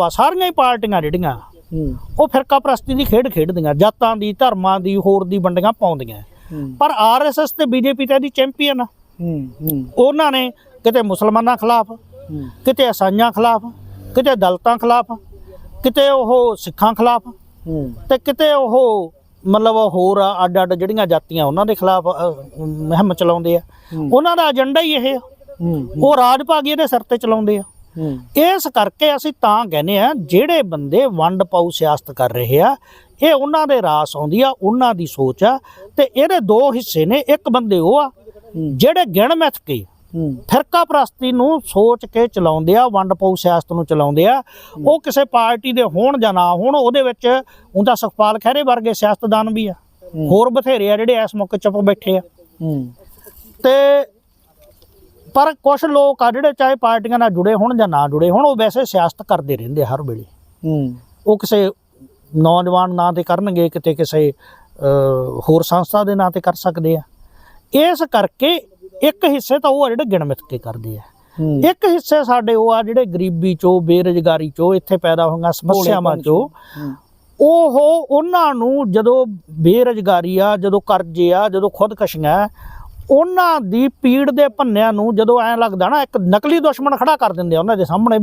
ਵਾ ਸਾਰੀਆਂ ਹੀ ਪਾਰਟੀਆਂ ਜਿਹੜੀਆਂ ਉਹ ਫਿਰਕਾ ਪ੍ਰਸਤੀ ਦੀ ਖੇਡ ਖੇਡਦੀਆਂ ਜਾਤਾਂ ਦੀ ਧਰਮਾਂ ਦੀ ਹੋਰ ਦੀ ਵੰਡੀਆਂ ਪਾਉਂਦੀਆਂ। ਪਰ ਆਰਐਸਐਸ ਤੇ ਬੀਜੇਪੀ ਤਾਂ ਇਹਦੀ ਚੈਂਪੀਅਨ ਆ। ਉਹਨਾਂ ਨੇ ਕਿਤੇ ਮੁਸਲਮਾਨਾਂ ਖਿਲਾਫ ਕਿਤੇ ਅਸਾਈਆਂ ਖਿਲਾਫ ਕਿਤੇ ਦਲਤਾਂ ਖਿਲਾਫ ਕਿਤੇ ਉਹ ਸਿੱਖਾਂ ਖਿਲਾਫ ਤੇ ਕਿਤੇ ਉਹ ਮਤਲਬ ਹੋਰ ਅੱਡ ਅੱਡ ਜਿਹੜੀਆਂ ਜਾਤੀਆਂ ਉਹਨਾਂ ਦੇ ਖਿਲਾਫ ਮੁਹਿੰਮ ਚਲਾਉਂਦੇ ਆ। ਉਹਨਾਂ ਦਾ ਏਜੰਡਾ ਹੀ ਇਹ ਆ। ਉਹ ਰਾਜ ਭਾਗੀ ਦੇ ਸਿਰ ਤੇ ਚਲਾਉਂਦੇ ਆ। ਇਸ ਕਰਕੇ ਅਸੀਂ ਤਾਂ ਕਹਿੰਦੇ ਆ ਜਿਹੜੇ ਬੰਦੇ ਵੰਡ ਪਾਉ ਸਿਆਸਤ ਕਰ ਰਹੇ ਆ ਇਹ ਉਹਨਾਂ ਦੇ ਰਾਸ ਆਉਂਦੀ ਆ ਉਹਨਾਂ ਦੀ ਸੋਚ ਆ ਤੇ ਇਹਦੇ ਦੋ ਹਿੱਸੇ ਨੇ ਇੱਕ ਬੰਦੇ ਉਹ ਆ ਜਿਹੜੇ ਗਿਣ ਮਿਥ ਕੇ ਫਿਰਕਾ ਪ੍ਰਸਤੀ ਨੂੰ ਸੋਚ ਕੇ ਚਲਾਉਂਦੇ ਆ ਵੰਡ ਪਾਉ ਸਿਆਸਤ ਨੂੰ ਚਲਾਉਂਦੇ ਆ ਉਹ ਕਿਸੇ ਪਾਰਟੀ ਦੇ ਹੋਣ ਜਾਂ ਨਾ ਹੋਣ ਉਹਦੇ ਵਿੱਚ ਉਹਦਾ ਸੁਖਪਾਲ ਖਹਿਰੇ ਵਰਗੇ ਸਿਆਸਤਦਾਨ ਵੀ ਆ। ਹੋਰ ਬਥੇਰੇ ਆ ਜਿਹੜੇ ਇਸ ਮੌਕੇ ਚੁੱਪ ਬੈਠੇ ਆ। ਤੇ ਪਰ ਕੁਝ ਲੋਕ ਆ ਜਿਹੜੇ ਚਾਹੇ ਪਾਰਟੀਆਂ ਨਾਲ ਜੁੜੇ ਹੋਣ ਜਾਂ ਨਾ ਜੁੜੇ ਹੋਣ ਉਹ ਵੈਸੇ ਸਿਆਸਤ ਕਰਦੇ ਰਹਿੰਦੇ ਹਰ ਵੇਲੇ। ਹੂੰ। ਉਹ ਕਿਸੇ ਨੌਜਵਾਨ ਨਾਂ ਤੇ ਕਰਨਗੇ ਕਿਤੇ ਕਿਸੇ ਹੋਰ ਸੰਸਥਾ ਦੇ ਨਾਂ ਤੇ ਕਰ ਸਕਦੇ ਆ। ਇਸ ਕਰਕੇ ਇੱਕ ਹਿੱਸੇ ਤਾਂ ਉਹ ਆ ਜਿਹੜੇ ਗਿਣਮਿਤ ਕੇ ਕਰਦੇ ਆ। ਇੱਕ ਹਿੱਸੇ ਸਾਡੇ ਉਹ ਆ ਜਿਹੜੇ ਗਰੀਬੀ ਚੋਂ ਬੇਰੁਜ਼ਗਾਰੀ ਚੋਂ ਇੱਥੇ ਪੈਦਾ ਹੋਈਆਂ ਸਮੱਸਿਆਵਾਂ ਚੋਂ ਉਹ ਉਹਨਾਂ ਨੂੰ ਜਦੋਂ ਬੇਰੁਜ਼ਗਾਰੀ ਆ ਜਦੋਂ ਕਰਜ਼ੇ ਆ ਜਦੋਂ ਖੁਦਕਸ਼ੀਆਂ ਉਹਨਾਂ ਦੀ ਪੀੜ ਦੇ ਭੰਨਿਆਂ ਨੂੰ ਜਦੋਂ ਐਂ ਲੱਗਦਾ ਨਾ, ਇੱਕ ਨਕਲੀ ਦੁਸ਼ਮਣ ਖੜਾ ਕਰ ਦਿੰਦੇ ਆ ਉਹਨਾਂ ਦੇ ਸਾਹਮਣੇ।